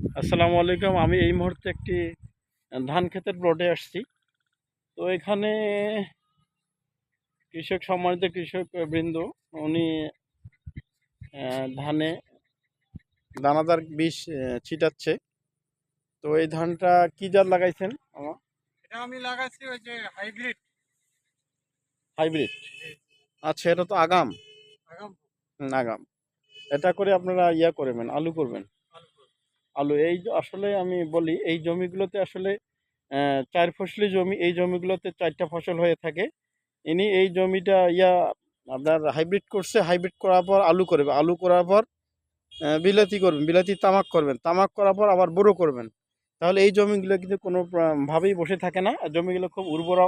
আসসালামু আলাইকুম। আমি এই মুহূর্তে একটি ধান ক্ষেতের প্লটে আসছি। তো এখানে কৃষক সম্মানিত কৃষক বৃন্দ উনি ধানে দানাদার বিষ ছিটাচ্ছে। তো এই ধানটা কি জাত লাগাইছেন? আমার এটা আমি লাগাইছি ওই যে হাইব্রিড হাইব্রিড আচ্ছা এটা তো আগাম। আগাম। আগাম। এটা করে আপনারা ইয়া করবেন আলু করবেন। আলু। এই আসলে আমি বলি, এই জমিগুলোতে আসলে চার ফসলি জমি, এই জমিগুলোতে চারটা ফসল হয়ে থাকে। ইনি এই জমিটা ইয়া আপনার হাইব্রিড করছে হাইব্রিড করার পর আলু করবে। আলু করার পর বিলাতি করবেন, বিলাতি তামাক করবেন। তামাক করার পর আবার বড়ো করবেন। তাহলে এই জমিগুলো কিন্তু কোনো ভাবেই বসে থাকে না। জমিগুলো খুব উর্বর,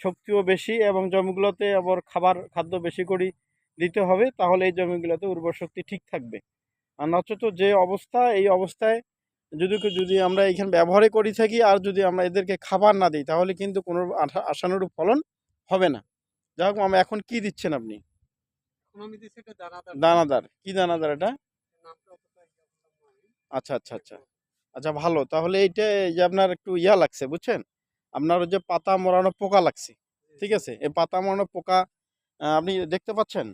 শক্তিও বেশি এবং জমিগুলোতে আবার খাবার, খাদ্য বেশি করে দিতে হবে। তাহলে এই জমিগুলোতে উর্বর শক্তি ঠিক থাকবে। আর নচেত যে অবস্থা এই অবস্থায় যদি যদি আমরা এখানে ব্যবহারই করি থাকি আর যদি আমরা এদেরকে খাবার না দিই তাহলে কিন্তু কোনো আশা- আশানুরূপ ফলন হবে না। যাই হোক আমরা এখন কি দিচ্ছেন আপনি? দানাদার। কি দানাদার এটা? ইয়া। আচ্ছা আচ্ছা আচ্ছা। আচ্ছা ভালো। তাহলে এইটা এই যে আপনার একটু ইয়া লাগছে বুঝছেন? আপনার ওই যে পাতা মরানো পোকা লাগছে ঠিক আছে? এই পাতা মরানো পোকা আপনি দেখতে পাচ্ছেন?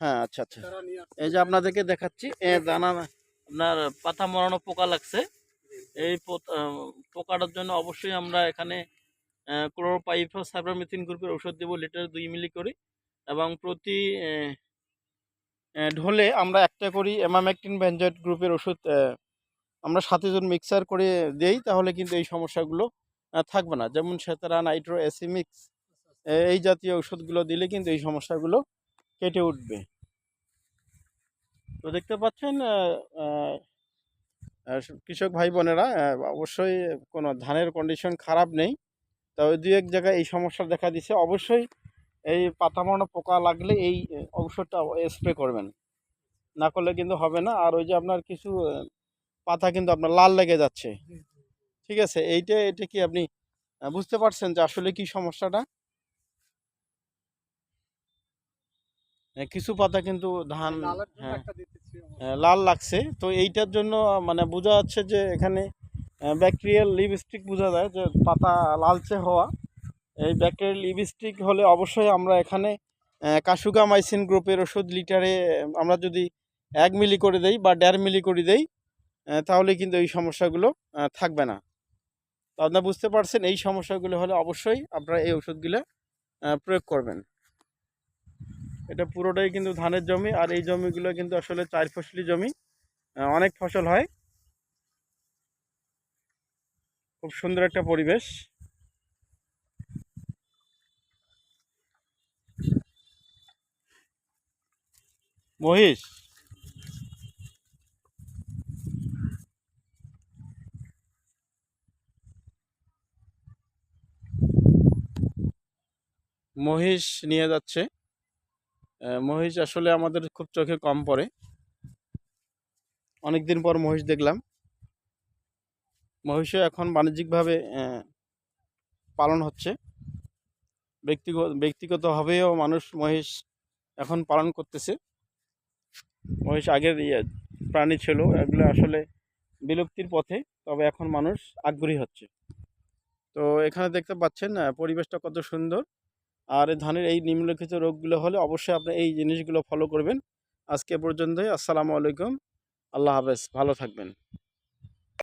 হ্যাঁ আচ্ছা আচ্ছা। এই যে আপনাদেরকে দেখাচ্ছি দানা আপনার পাতা মরানো পোকা লাগছে। এই পোকাটার জন্য অবশ্যই আমরা এখানে ক্লোরোপাইফ সাইপ্রামিথিন গ্রুপের ওষুধ দেবো লিটার দুই মিলি করে। এবং প্রতি ঢোলে আমরা একটা করি এমামেকটিন ভেঞ্জয়েড গ্রুপের ওষুধ আমরা সাথে জন মিক্সার করে দেই তাহলে কিন্তু এই সমস্যাগুলো থাকবে না। যেমন সেতারা নাইট্রো অ্যাসিমিক্স এই জাতীয় ওষুধগুলো দিলে কিন্তু এই সমস্যাগুলো কেটে উঠবে। তো দেখতে পাচ্ছেন কৃষক ভাই বোনেরা অবশ্যই কোনো ধানের কন্ডিশন খারাপ নেই। তবে দু এক জায়গায় এই সমস্যা দেখা দিছে। অবশ্যই এই পাতা মরানো পোকা লাগলে এই ঔষধটা স্প্রে করবেন। না করলে কিন্তু হবে না। আর ওই যে আপনার কিছু পাতা কিন্তু আপনার লাল লেগে যাচ্ছে। ঠিক আছে? এইটা, এটা কি আপনি বুঝতে পারছেন যে আসলে কি সমস্যাটা? কিছু পাতা কিন্তু ধান হ্যাঁ। লাল লাগছে। তো এইটার জন্য মানে বোঝা যাচ্ছে যে এখানে ব্যাকটেরিয়াল লিপস্টিক বোঝা যায় যে পাতা লালচে হওয়া। এই ব্যাকটেরিয়াল লিপস্টিক হলে অবশ্যই আমরা এখানে কাসুগা মাইসিন গ্রুপের ওষুধ লিটারে আমরা যদি এক মিলি করে দেই বা দেড় মিলি করে দেই তাহলে কিন্তু এই সমস্যাগুলো থাকবে না। তো আপনারা বুঝতে পারছেন এই সমস্যাগুলো হলে অবশ্যই আপনারা এই ওষুধগুলো প্রয়োগ করবেন। এটা পুরোটাই কিন্তু ধানের জমি, আর এই জমিগুলো কিন্তু আসলে চার ফসলি জমি। অনেক ফসল হয়। খুব সুন্দর একটা পরিবেশ। মহিষ। মহিষ নিয়ে যাচ্ছে। মহিষ আসলে আমাদের খুব চোখে কম পড়ে। অনেকদিন পর মহিষ দেখলাম। মহিষও এখন বাণিজ্যিকভাবে পালন হচ্ছে। ব্যক্তিগত ব্যক্তিগতভাবেও মানুষ মহিষ এখন পালন করতেছে। মহিষ আগের ইয়ে প্রাণী ছিল, এগুলো আসলে বিলুপ্তির পথে, তবে এখন মানুষ আগ্রহী হচ্ছে। তো এখানে দেখতে পাচ্ছেন পরিবেশটা কত সুন্দর। আর ধানের এই নিম্নলিখিত রোগগুলো হলে অবশ্যই আপনি এই জিনিসগুলো ফলো করবেন। আজকে পর্যন্তই, আসসালামু আলাইকুম। আল্লাহ হাফেজ, ভালো থাকবেন।